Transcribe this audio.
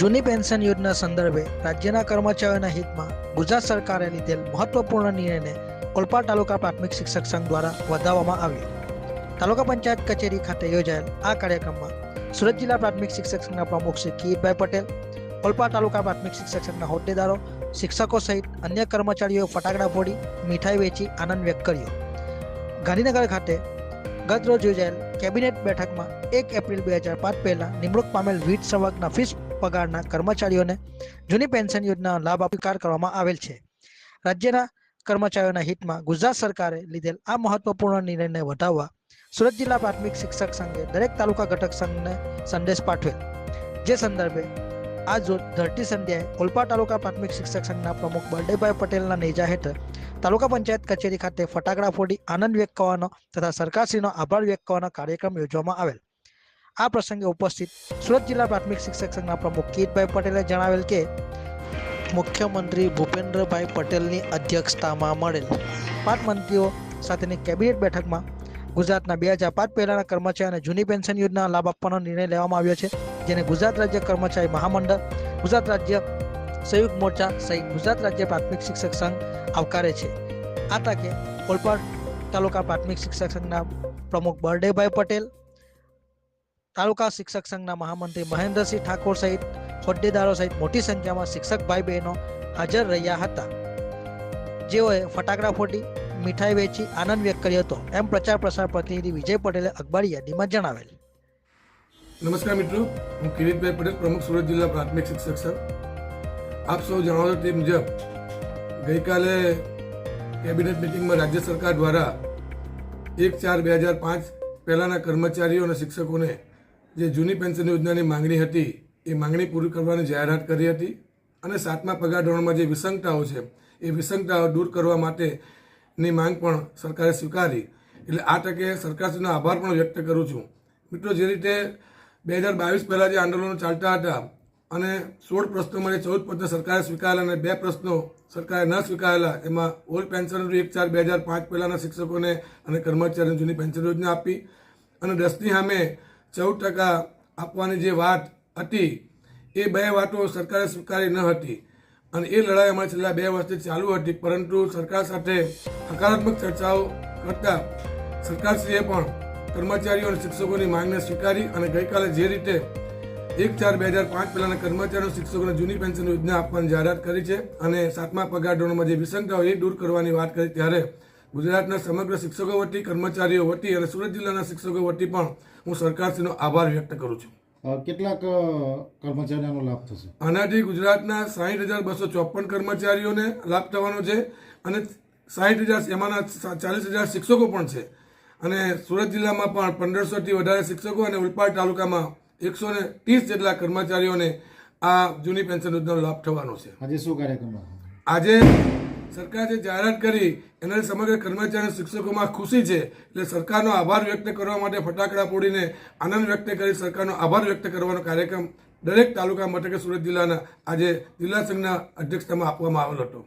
જૂની પેન્શન યોજના સંદર્ભે રાજ્યના કર્મચારીઓના હિતમાં ગુજરાત સરકારે લીધેલ મહત્વપૂર્ણ નિર્ણયને ઓલપાડ તાલુકા પ્રાથમિક શિક્ષક સંઘ દ્વારા વધારવામાં આવ્યો. તાલુકા પંચાયત કચેરી ખાતે યોજાયેલ આ કાર્યક્રમમાં સુરત જિલ્લા પ્રાથમિક શિક્ષક સંઘના પ્રમુખ શ્રી કિરીટભાઈ પટેલ, ઓલપાડ તાલુકા પ્રાથમિક શિક્ષક સંઘના હોદ્દેદારો, શિક્ષકો સહિત અન્ય કર્મચારીઓ ફટાકડા ફોડી મીઠાઈ વેચી આનંદ વ્યક્ત કર્યો. ગાંધીનગર ખાતે ગત રોજ યોજાયેલ કેબિનેટ બેઠકમાં એક એપ્રિલ બે હજાર પાંચ પહેલા નિમણૂક પામેલ વીજ સંવર્ગના ફીસ પગારના કર્મચારીઓને જૂની પેન્શન યોજનાનો લાભ સ્વીકાર કરવામાં આવેલ છે. રાજ્યના કર્મચારીઓના હિતમાં ગુજરાત સરકારે લીધેલ આ મહત્વપૂર્ણ નિર્ણયને વધાવવા સુરત જિલ્લા પ્રાથમિક શિક્ષક સંઘે દરેક તાલુકા ઘટક સંઘને સંદેશ પાઠવેલ. જે સંદર્ભે આજ રોજ ધરતી સંધ્યાએ ઓલપા તાલુકા પ્રાથમિક શિક્ષક સંઘના પ્રમુખ બળદેવભાઈ પટેલના નેજા હેઠળ તાલુકા પંચાયત કચેરી ખાતે ફટાકડા ફોડી આનંદ વ્યક્ત કરવાનો તથા સરકારશ્રીનો આભાર વ્યક્ત કરવાનો કાર્યક્રમ યોજવામાં આવેલ. આ પ્રસંગે ઉપસ્થિત સુરત જિલ્લા પ્રાથમિક શિક્ષક સંઘના પ્રમુખ કિરીટભાઈ પટેલે જણાવેલ કે મુખ્યમંત્રી ભૂપેન્દ્રભાઈ પટેલની અધ્યક્ષતામાં મળેલ પાંચ મંત્રીઓ સાથેની કેબિનેટ બેઠકમાં ગુજરાતના બે હજાર પાંચ પહેલાના કર્મચારીઓને જૂની પેન્શન યોજના લાભ આપવાનો નિર્ણય લેવામાં આવ્યો છે, જેને ગુજરાત રાજ્ય કર્મચારી મહામંડળ, ગુજરાત રાજ્ય સંયુક્ત મોરચા સહિત ગુજરાત રાજ્ય પ્રાથમિક શિક્ષક સંઘ આવકારે છે. આ તકે ઓલપાડ તાલુકા પ્રાથમિક શિક્ષક સંઘના પ્રમુખ બળદેવભાઈ પટેલ તાલુકા શિક્ષક સંઘના મહામંત્રી મહેન્દ્રસિંહ ઠાકોર સહિત હોદ્દેદારો સહિત મોટી સંખ્યામાં શિક્ષક ભાઈ બહેનો હાજર રહ્યા હતા. જેઓએ ફટાકડા ફોડી, મીઠાઈ વેચી આનંદ વ્યક્ત કર્યો હતો. એમ પ્રચાર પ્રસાર પ્રતિનિધિ વિજય પટેલે અખબારી યાદીમાં જણાવેલ. નમસ્કાર મિત્રો, હું કિરીટભાઈ પટેલ, પ્રમુખ સુરત જિલ્લા પ્રાથમિક શિક્ષક સર આપ સૌ જણાવો તે મુજબ ગઈકાલે કેબિનેટ મિટિંગમાં રાજ્ય સરકાર દ્વારા એક ચાર બે હજાર પાંચ પહેલાંના કર્મચારીઓ અને શિક્ષકોને જે જૂની પેન્શન યોજનાની માંગણી હતી, એ માંગણી પૂરી કરવાની જાહેરાત કરી હતી અને સાતમા પગાર ધોરણમાં જે વિસંગતાઓ છે, એ વિસંગતાઓ દૂર કરવા માટેની માંગ પણ સરકારે સ્વીકારી. એટલે આ તકે સરકારશ્રીનો આભાર પણ વ્યક્ત કરું છું. મિત્રો, જે રીતે બે હજાર બાવીસ પહેલાં જે આંદોલનો ચાલતા હતા અને સોળ પ્રશ્નોમાંથી ચૌદ પ્રશ્નો સરકારે સ્વીકારેલા અને બે પ્રશ્નો સરકારે ન સ્વીકારેલા, એમાં ઓલ્ડ પેન્શન એક ચાર બે હજાર પાંચ પહેલાંના શિક્ષકોને અને કર્મચારીઓને જૂની પેન્શન યોજના આપી અને દસની સામે ચૌદ ટકા આપવાની જે વાત હતી, એ બે વાતો સરકારે સ્વીકારી ન હતી. અને એ લડાઈ અમારી છેલ્લા બે વર્ષથી ચાલુ હતી, પરંતુ સરકાર સાથે હકારાત્મક ચર્ચાઓ કરતા સરકારશ્રીએ પણ કર્મચારીઓ અને શિક્ષકોની માંગને સ્વીકારી અને ગઈકાલે જે રીતે એક ચાર બે હજાર પાંચ પહેલાના કર્મચારીઓ, શિક્ષકોને જૂની પેન્શન યોજના આપવાની જાહેરાત કરી છે અને સાતમા પગાર ધોરણમાં જે વિસંગતાઓ એ દૂર કરવાની વાત કરી, ત્યારે ગુજરાતના સમગ્ર શિક્ષકો વતી કર્મચારીઓ વતી અને સુરત જિલ્લાના શિક્ષકો વતી પણ હું સરકારશ્રીનો આભાર વ્યક્ત કરું છું. કેટલાક કર્મચારીઓનો લાભ થશે? આનાથી ગુજરાતના સાહીઠ હજાર બસો ચોપન કર્મચારીઓને લાભ થવાનો છે અને સાહીઠ હજાર એમાંના ચાલીસ હજાર શિક્ષકો પણ છે. અને સુરત જિલ્લામાં પણ પંદરસોથી વધારે શિક્ષકો અને ઉલપાડ તાલુકામાં એકસો ને ત્રીસ જેટલા કર્મચારીઓને આ જૂની પેન્શન યોજનાનો લાભ થવાનો છે. આજે શું કાર્યક્રમ આજે સરકારે જે જાહેરાત કરી એના સમગ્ર કર્મચારી શિક્ષકોમાં ખુશી છે. એટલે સરકારનો આભાર વ્યક્ત કરવા માટે ફટાકડા ફોડીને આનંદ વ્યક્ત કરી સરકારનો આભાર વ્યક્ત કરવાનો કાર્યક્રમ દરેક તાલુકા મથકે સુરત જિલ્લાના આજે જિલ્લા સંઘના અધ્યક્ષતામાં આપવામાં આવેલો હતો.